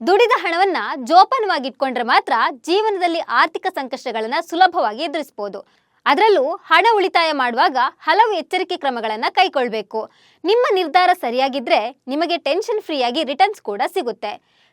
ದುಡಿದ ಹಣವನ್ನ ಜೋಪಾನವಾಗಿಟ್ಕೊಂಡ್ರೆ ಮಾತ್ರ ಜೀವನದಲ್ಲಿ ಆರ್ಥಿಕ ಸಂಕಷ್ಟಗಳನ್ನ ಸುಲಭವಾಗಿ ಎದುರಿಸಬಹುದು ಅದರಲ್ಲೂ ಹಣ ಉಳಿತಾಯ ಮಾಡುವಾಗ ಹಲವು ಎಚ್ಚರಿಕೆ ಕ್ರಮಗಳನ್ನ ಕೈಗೊಳ್ಳಬೇಕು ನಿಮ್ಮ ನಿರ್ಧಾರ ಸರಿಯಾಗಿದ್ರೆ ನಿಮಗೆ ಟೆನ್ಷನ್ ಫ್ರೀಯಾಗಿ ರಿಟರ್ನ್ಸ್ ಕೂಡ ಸಿಗುತ್ತೆ.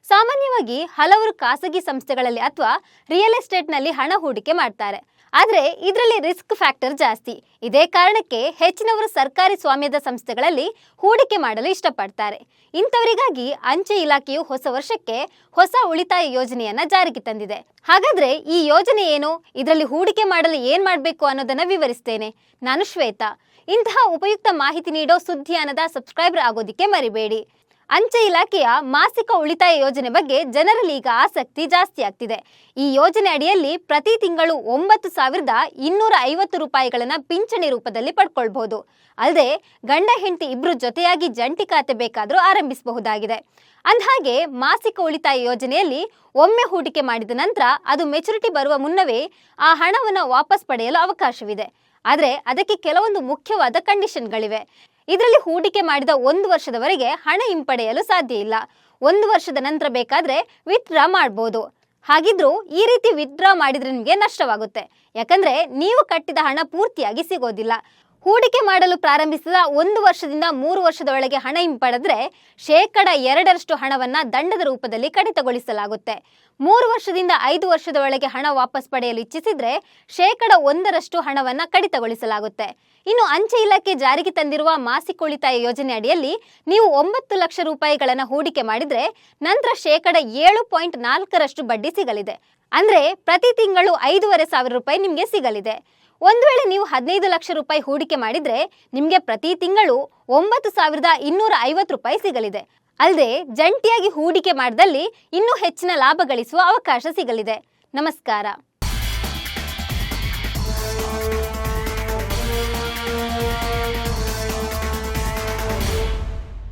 ಸಾಮಾನ್ಯವಾಗಿ ಹಲವರು ಖಾಸಗಿ ಸಂಸ್ಥೆಗಳಲ್ಲಿ ಅಥವಾ ರಿಯಲ್ ಎಸ್ಟೇಟ್ನಲ್ಲಿ ಹಣ ಹೂಡಿಕೆ ಮಾಡ್ತಾರೆ. ಆದರೆ ಇದರಲ್ಲಿ ರಿಸ್ಕ್ ಫ್ಯಾಕ್ಟರ್ ಜಾಸ್ತಿ. ಇದೇ ಕಾರಣಕ್ಕೆ ಹೆಚ್ಚಿನವರು ಸರ್ಕಾರಿ ಸ್ವಾಮ್ಯದ ಸಂಸ್ಥೆಗಳಲ್ಲಿ ಹೂಡಿಕೆ ಮಾಡಲು ಇಷ್ಟಪಡ್ತಾರೆ. ಇಂಥವರಿಗಾಗಿ ಅಂಚೆ ಇಲಾಖೆಯು ಹೊಸ ವರ್ಷಕ್ಕೆ ಹೊಸ ಉಳಿತಾಯ ಯೋಜನೆಯನ್ನ ಜಾರಿಗೆ ತಂದಿದೆ. ಹಾಗಾದ್ರೆ ಈ ಯೋಜನೆ ಏನು? ಇದರಲ್ಲಿ ಹೂಡಿಕೆ ಮಾಡಲು ಏನ್ ಮಾಡಬೇಕು ಅನ್ನೋದನ್ನ ವಿವರಿಸ್ತೇನೆ. ನಾನು ಶ್ವೇತಾ. ಇಂತಹ ಉಪಯುಕ್ತ ಮಾಹಿತಿ ನೀಡೋ ಸುದ್ದಿಯಾನದ ಸಬ್ಸ್ಕ್ರೈಬರ್ ಆಗೋದಿಕ್ಕೆ ಮರಿಬೇಡಿ. ಅಂಚೆ ಇಲಾಖೆಯ ಮಾಸಿಕ ಉಳಿತಾಯ ಯೋಜನೆ ಬಗ್ಗೆ ಜನರಲ್ಲಿ ಈಗ ಆಸಕ್ತಿ ಜಾಸ್ತಿ ಆಗ್ತಿದೆ. ಈ ಯೋಜನೆ ಅಡಿಯಲ್ಲಿ ಪ್ರತಿ ತಿಂಗಳು ಒಂಬತ್ತು ಸಾವಿರದ ಇನ್ನೂರ ಐವತ್ತು ರೂಪಾಯಿಗಳನ್ನು ಪಿಂಚಣಿ ರೂಪದಲ್ಲಿ ಪಡ್ಕೊಳ್ಬಹುದು. ಅಲ್ಲದೆ ಗಂಡ ಹೆಂಡತಿ ಇಬ್ಬರು ಜೊತೆಯಾಗಿ ಜಂಟಿ ಖಾತೆ ಬೇಕಾದರೂ ಆರಂಭಿಸಬಹುದಾಗಿದೆ. ಅಂದಹಾಗೆ ಮಾಸಿಕ ಉಳಿತಾಯ ಯೋಜನೆಯಲ್ಲಿ ಒಮ್ಮೆ ಹೂಡಿಕೆ ಮಾಡಿದ ನಂತರ ಅದು ಮೆಚುರಿಟಿ ಬರುವ ಮುನ್ನವೇ ಆ ಹಣವನ್ನು ವಾಪಸ್ ಪಡೆಯಲು ಅವಕಾಶವಿದೆ. ಆದರೆ ಅದಕ್ಕೆ ಕೆಲವೊಂದು ಮುಖ್ಯವಾದ ಕಂಡೀಷನ್ಗಳಿವೆ. ಇದರಲ್ಲಿ ಹೂಡಿಕೆ ಮಾಡಿದ ಒಂದು ವರ್ಷದವರೆಗೆ ಹಣ ಹಿಂಪಡೆಯಲು ಸಾಧ್ಯ ಇಲ್ಲ. ಒಂದು ವರ್ಷದ ನಂತರ ಬೇಕಾದ್ರೆ ವಿತ್ಡ್ರಾ ಮಾಡ್ಬೋದು. ಹಾಗಿದ್ರೂ ಈ ರೀತಿ ವಿತ್ಡ್ರಾ ಮಾಡಿದ್ರೆ ನಿಮಗೆ ನಷ್ಟವಾಗುತ್ತೆ. ಯಾಕಂದ್ರೆ ನೀವು ಕಟ್ಟಿದ ಹಣ ಪೂರ್ತಿಯಾಗಿ ಸಿಗೋದಿಲ್ಲ. ಹೂಡಿಕೆ ಮಾಡಲು ಪ್ರಾರಂಭಿಸಿದ ಒಂದು ವರ್ಷದಿಂದ ಮೂರು ವರ್ಷದ ಒಳಗೆ ಹಣ ಹಿಂಪಡೆದ್ರೆ ಶೇಕಡ ಎರಡರಷ್ಟು ಹಣವನ್ನ ದಂಡದ ರೂಪದಲ್ಲಿ ಕಡಿತಗೊಳಿಸಲಾಗುತ್ತೆ. ಮೂರು ವರ್ಷದಿಂದ ಐದು ವರ್ಷದ ಒಳಗೆ ಹಣ ವಾಪಸ್ ಪಡೆಯಲು ಇಚ್ಛಿಸಿದ್ರೆ ಶೇಕಡ ಒಂದರಷ್ಟು ಹಣವನ್ನ ಕಡಿತಗೊಳಿಸಲಾಗುತ್ತೆ. ಇನ್ನು ಅಂಚೆ ಇಲಾಖೆ ಜಾರಿಗೆ ತಂದಿರುವ ಮಾಸಿಕ ಉಳಿತಾಯ ಯೋಜನೆ ಅಡಿಯಲ್ಲಿ ನೀವು ಒಂಬತ್ತು ಲಕ್ಷ ರೂಪಾಯಿಗಳನ್ನ ಹೂಡಿಕೆ ಮಾಡಿದ್ರೆ ನಂತರ ಶೇಕಡ ಏಳು ಪಾಯಿಂಟ್ ನಾಲ್ಕರಷ್ಟು ಬಡ್ಡಿ ಸಿಗಲಿದೆ. ಅಂದ್ರೆ ಪ್ರತಿ ತಿಂಗಳು ಐದೂವರೆ ಸಾವಿರ ರೂಪಾಯಿ ನಿಮಗೆ ಸಿಗಲಿದೆ. ಒಂದು ವೇಳೆ ನೀವು ಹದಿನೈದು ಲಕ್ಷ ರೂಪಾಯಿ ಹೂಡಿಕೆ ಮಾಡಿದ್ರೆ ನಿಮಗೆ ಪ್ರತಿ ತಿಂಗಳು ಒಂಬತ್ತು ಸಾವಿರದ ಇನ್ನೂರ ಐವತ್ತು ರೂಪಾಯಿ ಸಿಗಲಿದೆ. ಅಲ್ಲದೆ ಜಂಟಿಯಾಗಿ ಹೂಡಿಕೆ ಮಾಡಿದಲ್ಲಿ ಇನ್ನೂ ಹೆಚ್ಚಿನ ಲಾಭ ಗಳಿಸುವ ಅವಕಾಶ ಸಿಗಲಿದೆ. ನಮಸ್ಕಾರ.